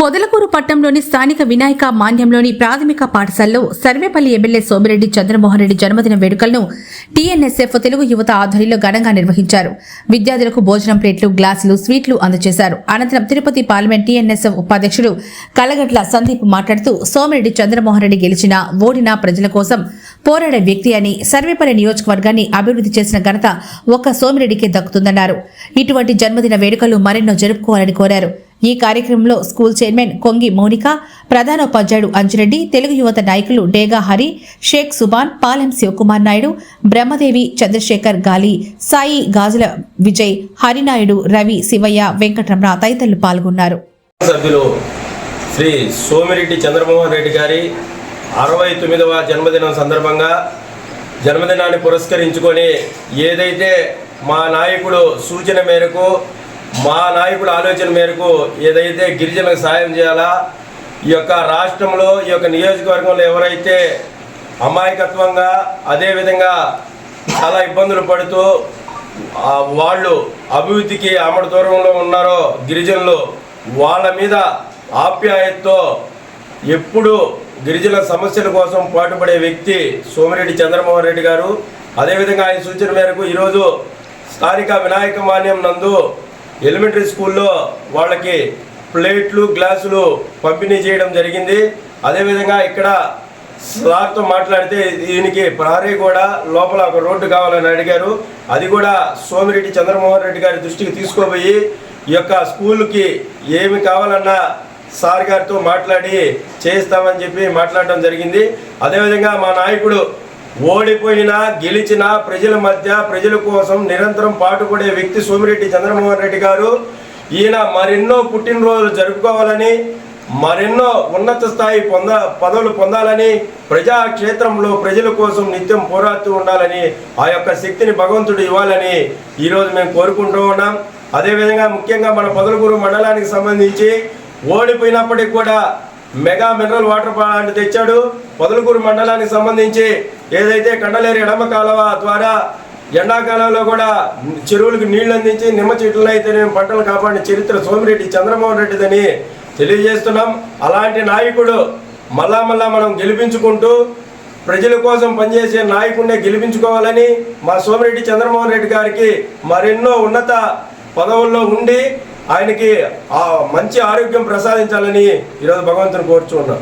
పొదలకూరు పట్టణంలోని స్థానిక వినాయక మాన్యంలోని ప్రాథమిక పాఠశాలలో సర్వేపల్లి ఎమ్మెల్యే సోమిరెడ్డి చంద్రమోహన్ రెడ్డి జన్మదిన వేడుకలను టీఎన్ఎస్ఎఫ్ తెలుగు యువత ఆధ్వర్యంలో ఘనంగా నిర్వహించారు. విద్యార్థులకు భోజనం ప్లేట్లు గ్లాసులు స్వీట్లు అందజేశారు. అనంతరం తిరుపతి పార్లమెంట్ టీఎన్ఎస్ఎఫ్ ఉపాధ్యక్షుడు కలగట్ల సందీప్ మాట్లాడుతూ సోమిరెడ్డి చంద్రమోహన్ రెడ్డి గెలిచిన ఓడిన ప్రజల కోసం పోరాడే వ్యక్తి అని సర్వేపల్లి నియోజకవర్గాన్ని అభివృద్ధి చేసిన ఘనత ఒక్క సోమిరెడ్డికే దక్కుతుందన్నారు. ఇటువంటి జన్మదిన వేడుకలు మరెన్నో జరుపుకోవాలని కోరారు. ఈ కార్యక్రమంలో స్కూల్ చైర్మన్ కొంగి మౌనిక ప్రధానోపాధ్యాయుడు అంజిరెడ్డి తెలుగు యువత నాయకులు డేగా హరి షేక్ సుబాన్ పాలెం శివకుమార్ నాయుడు బ్రహ్మదేవి చంద్రశేఖర్ గాలి సాయి గాజుల విజయ్ హరినాయుడు రవి శివయ్య వెంకటరమణ తదితరులు పాల్గొన్నారు. సభ్యులు శ్రీ సోమిరెడ్డి చంద్రమోహన్ రెడ్డి గారి అరవై తొమ్మిదవ జన్మదినం సందర్భంగా జన్మదినాన్ని పురస్కరించుకొని ఏదైతే మా నాయకుడు సూచన మేరకు మా నాయకుడు ఆలోచన మేరకు ఏదైతే గిరిజనులకు సాయం చేయాలా ఈ యొక్క రాష్ట్రంలో ఈ యొక్క నియోజకవర్గంలో ఎవరైతే అమాయకత్వంగా అదేవిధంగా చాలా ఇబ్బందులు పడుతూ వాళ్ళు అభివృద్ధికి ఆమడ దూరంలో ఉన్నారో గిరిజనులు వాళ్ళ మీద ఆప్యాయతతో ఎప్పుడు గిరిజనుల సమస్యల కోసం పాటుపడే వ్యక్తి సోమిరెడ్డి చంద్రమోహన్ రెడ్డి గారు. అదేవిధంగా ఆయన సూచన మేరకు ఈరోజు స్థానిక వినాయక మాన్యం నందు ఎలిమెంటరీ స్కూల్లో వాళ్ళకి ప్లేట్లు గ్లాసులు పంపిణీ చేయడం జరిగింది. అదేవిధంగా ఇక్కడ సార్తో మాట్లాడితే దీనికి ప్రహరీ కూడా లోపల ఒక రోడ్డు కావాలని అడిగారు. అది కూడా సోమిరెడ్డి చంద్రమోహన్ రెడ్డి గారి దృష్టికి తీసుకోబోయి ఈ యొక్క స్కూల్కి ఏమి కావాలన్నా సార్ గారితో మాట్లాడి చేస్తామని చెప్పి మాట్లాడడం జరిగింది. అదేవిధంగా మా నాయకుడు ఓడిపోయినా గెలిచినా ప్రజల మధ్య ప్రజల కోసం నిరంతరం పాటుపడే వ్యక్తి సోమిరెడ్డి చంద్రమోహన్ రెడ్డి గారు ఈయన మరెన్నో పుట్టినరోజులు జరుపుకోవాలని మరెన్నో ఉన్నత స్థాయి పొంద పదవులు పొందాలని ప్రజా క్షేత్రంలో ప్రజల కోసం నిత్యం పోరాడుతూ ఉండాలని ఆ యొక్క శక్తిని భగవంతుడు ఇవ్వాలని ఈరోజు మేము కోరుకుంటూ ఉన్నాం. అదేవిధంగా ముఖ్యంగా మన పొదలుగురు మండలానికి సంబంధించి ఓడిపోయినప్పటికి కూడా మెగా మినరల్ వాటర్ ప్లాంట్ తెచ్చాడు. పొదలకూరు మండలానికి సంబంధించి ఏదైతే కండలేరు ఎడమ కాలువ ద్వారా ఎండాకాలంలో కూడా చెరువులకు నీళ్ళు అందించి నిమ్మ చెట్లను అయితే పంటలు కాపాడిన చరిత్ర సోమిరెడ్డి చంద్రమోహన్ రెడ్డిదని తెలియజేస్తున్నాం. అలాంటి నాయకుడు మళ్ళా మళ్ళా మనం గెలిపించుకుంటూ ప్రజల కోసం పనిచేసే నాయకుడినే గెలిపించుకోవాలని మా సోమిరెడ్డి చంద్రమోహన్ రెడ్డి గారికి మరెన్నో ఉన్నత పదవుల్లో ఉండి ఆయనకి ఆ మంచి ఆరోగ్యం ప్రసాదించాలని ఈరోజు భగవంతుని కోరుచున్నాం.